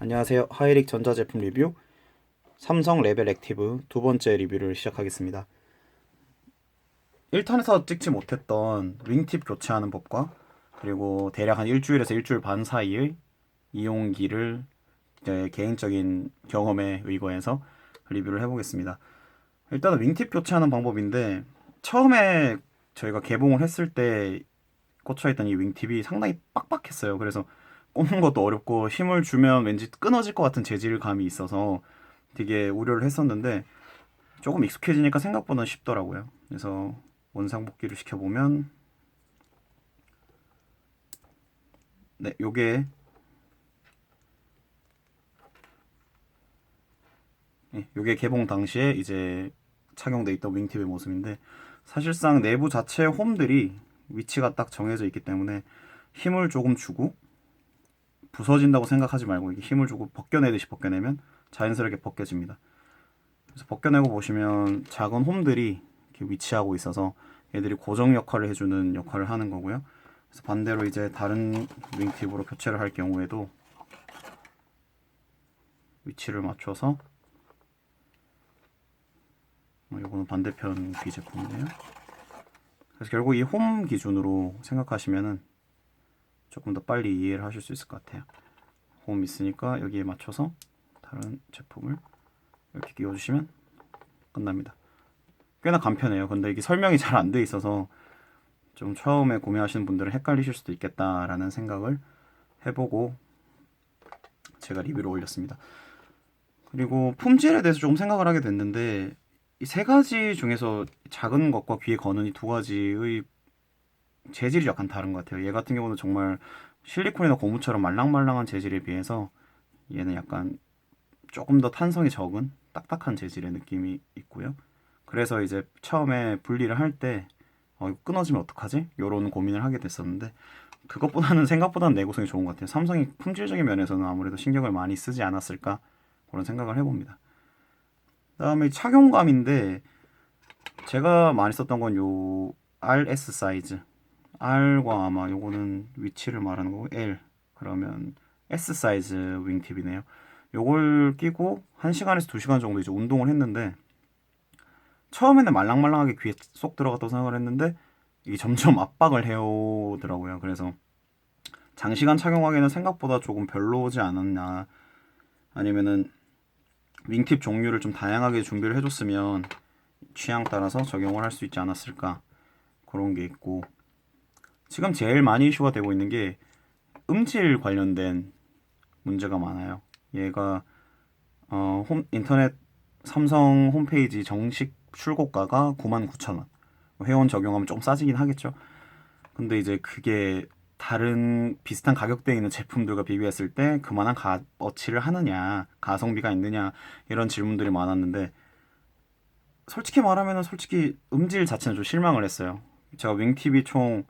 안녕하세요. 하이릭 전자제품 리뷰 삼성 레벨 액티브 두 번째 리뷰를 시작하겠습니다. 1탄에서 찍지 못했던 윙팁 교체하는 법과 그리고 대략 한 일주일에서 일주일 반 사이의 이용기를 제 개인적인 경험에 의거해서 리뷰를 해보겠습니다. 일단은 윙팁 교체하는 방법인데 처음에 저희가 개봉을 했을 때 꽂혀있던 이 윙팁이 상당히 빡빡했어요. 그래서 꼽는 것도 어렵고 힘을 주면 왠지 끊어질 것 같은 재질감이 있어서 되게 우려를 했었는데 조금 익숙해지니까 생각보다 쉽더라고요. 그래서 원상 복귀를 시켜보면 네, 요게 네, 요게 개봉 당시에 이제 착용돼 있던 윙팁의 모습인데 사실상 내부 자체 홈들이 위치가 딱 정해져 있기 때문에 힘을 조금 주고 부서진다고 생각하지 말고 이게 힘을 주고 벗겨내듯이 벗겨내면 자연스럽게 벗겨집니다. 그래서 벗겨내고 보시면 작은 홈들이 이렇게 위치하고 있어서 얘들이 고정 역할을 해주는 역할을 하는 거고요. 그래서 반대로 이제 다른 윙팁으로 교체를 할 경우에도 위치를 맞춰서 어, 요거는 반대편 귀 제품이네요. 그래서 결국 이 홈 기준으로 생각하시면은 조금 더 빨리 이해를 하실 수 있을 것 같아요. 홈 있으니까 여기에 맞춰서 다른 제품을 이렇게 끼워주시면 끝납니다. 꽤나 간편해요. 근데 이게 설명이 잘 안 돼 있어서 좀 처음에 구매하시는 분들은 헷갈리실 수도 있겠다라는 생각을 해보고 제가 리뷰를 올렸습니다. 그리고 품질에 대해서 조금 생각을 하게 됐는데 이 세 가지 중에서 작은 것과 귀에 거는 이 두 가지의 재질이 약간 다른 것 같아요. 얘 같은 경우는 정말 실리콘이나 고무처럼 말랑말랑한 재질에 비해서 얘는 약간 조금 더 탄성이 적은 딱딱한 재질의 느낌이 있고요. 그래서 이제 처음에 분리를 할 때 어, 이거 끊어지면 어떡하지? 이런 고민을 하게 됐었는데 그것보다는 생각보다는 내구성이 좋은 것 같아요. 삼성이 품질적인 면에서는 아무래도 신경을 많이 쓰지 않았을까 그런 생각을 해봅니다. 그다음에 착용감인데 제가 많이 썼던 건 요 RS 사이즈 R과 아마 요거는 위치를 말하는 거고 L 그러면 S 사이즈 윙팁이네요. 요걸 끼고 1시간에서 2시간 정도 이제 운동을 했는데 처음에는 말랑말랑하게 귀에 쏙 들어갔다고 생각을 했는데 이게 점점 압박을 해오더라고요. 그래서 장시간 착용하기에는 생각보다 조금 별로지 않았나 아니면은 윙팁 종류를 좀 다양하게 준비를 해줬으면 취향 따라서 적용을 할 수 있지 않았을까 그런 게 있고 지금 제일 많이 이슈가 되고 있는 게 음질 관련된 문제가 많아요. 얘가 어, 홈, 인터넷 삼성 홈페이지 정식 출고가가 99,000원. 회원 적용하면 좀 싸지긴 하겠죠. 근데 이제 그게 다른 비슷한 가격대에 있는 제품들과 비교했을 때 그만한 값어치를 하느냐, 가성비가 있느냐 이런 질문들이 많았는데 솔직히 말하면 솔직히 음질 자체는 좀 실망을 했어요. 제가 윙팁이 총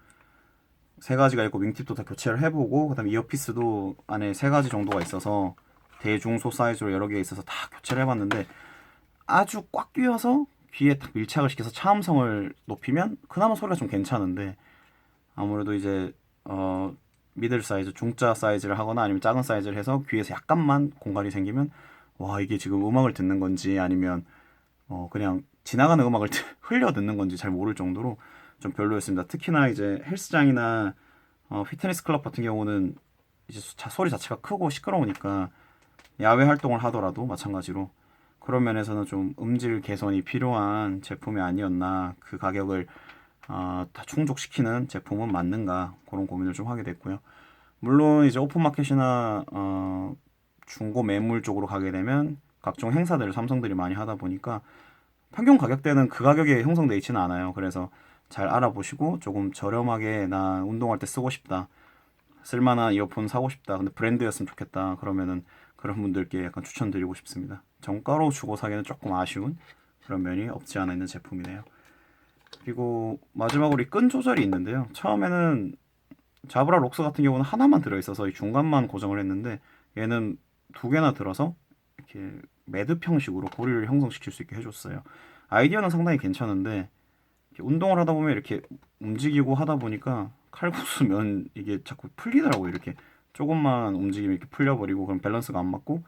세 가지가 있고 윙팁도 다 교체를 해보고 그다음 에 이어피스도 안에 세 가지 정도가 있어서 대중소 사이즈로 여러 개 있어서 다 교체를 해봤는데 아주 꽉 끼워서 귀에 딱 밀착을 시켜서 차음성을 높이면 그나마 소리가 좀 괜찮은데 아무래도 이제 어 미들 사이즈 중짜 사이즈를 하거나 아니면 작은 사이즈를 해서 귀에서 약간만 공간이 생기면 와 이게 지금 음악을 듣는 건지 아니면 어 그냥 지나가는 음악을 흘려 듣는 건지 잘 모를 정도로 좀 별로였습니다. 특히나 이제 헬스장이나 어, 피트니스 클럽 같은 경우는 이제 자, 소리 자체가 크고 시끄러우니까 야외 활동을 하더라도 마찬가지로 그런 면에서는 좀 음질 개선이 필요한 제품이 아니었나 그 가격을 어, 다 충족시키는 제품은 맞는가 그런 고민을 좀 하게 됐고요. 물론 이제 오픈마켓이나 어, 중고 매물 쪽으로 가게 되면 각종 행사들을 삼성들이 많이 하다 보니까 평균 가격대는 그 가격에 형성돼 있지는 않아요. 그래서 잘 알아보시고 조금 저렴하게 나 운동할 때 쓰고 싶다. 쓸만한 이어폰 사고 싶다. 근데 브랜드였으면 좋겠다. 그러면은 그런 분들께 약간 추천드리고 싶습니다. 정가로 주고 사기는 조금 아쉬운 그런 면이 없지 않아 있는 제품이네요. 그리고 마지막으로 이 끈 조절이 있는데요. 처음에는 자브라 록스 같은 경우는 하나만 들어있어서 이 중간만 고정을 했는데 얘는 두 개나 들어서 이렇게 매듭 형식으로 고리를 형성시킬 수 있게 해줬어요. 아이디어는 상당히 괜찮은데 운동을 하다 보면 이렇게 움직이고 하다 보니까 칼국수 면 이게 자꾸 풀리더라고요. 이렇게 조금만 움직이면 이렇게 풀려버리고 그럼 밸런스가 안 맞고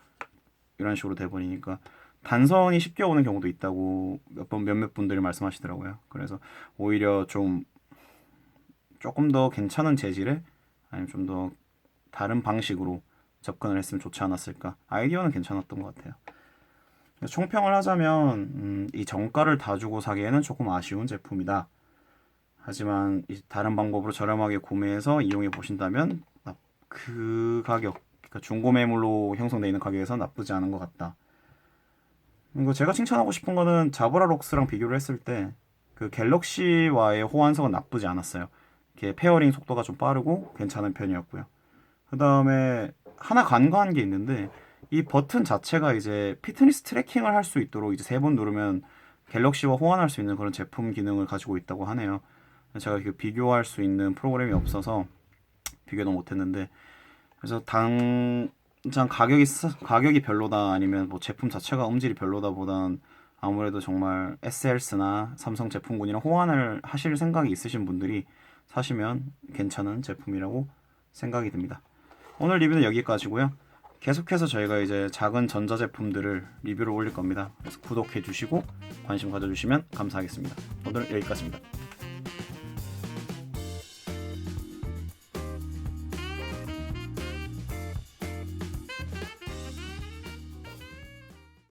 이런 식으로 돼버리니까 단선이 쉽게 오는 경우도 있다고 몇 번 몇몇 분들이 말씀하시더라고요. 그래서 오히려 좀 조금 더 괜찮은 재질의 아니면 좀 더 다른 방식으로 접근을 했으면 좋지 않았을까. 아이디어는 괜찮았던 것 같아요. 총평을 하자면 음, 이 정가를 다 주고 사기에는 조금 아쉬운 제품이다. 하지만 이 다른 방법으로 저렴하게 구매해서 이용해 보신다면 나- 그 가격, 그러니까 중고 매물로 형성되어 있는 가격에서 나쁘지 않은 것 같다. 이거 제가 칭찬하고 싶은 거는 자브라 록스랑 비교를 했을 때 그 갤럭시와의 호환성은 나쁘지 않았어요. 이렇게 페어링 속도가 좀 빠르고 괜찮은 편이었고요. 그 다음에 하나 간과한 게 있는데 이 버튼 자체가 이제 피트니스 트래킹을 할 수 있도록 이제 세 번 누르면 갤럭시와 호환할 수 있는 그런 제품 기능을 가지고 있다고 하네요. 제가 그 비교할 수 있는 프로그램이 없어서 비교도 못했는데 그래서 당 장 가격이 싸- 가격이 별로다 아니면 뭐 제품 자체가 음질이 별로다 보단 아무래도 정말 SLS나 삼성 제품군이랑 호환을 하실 생각이 있으신 분들이 사시면 괜찮은 제품이라고 생각이 듭니다. 오늘 리뷰는 여기까지고요. 계속해서 저희가 이제 작은 전자 제품들을 리뷰를 올릴 겁니다. 그래서 구독해 주시고 관심 가져 주시면 감사하겠습니다. 오늘 여기까지입니다.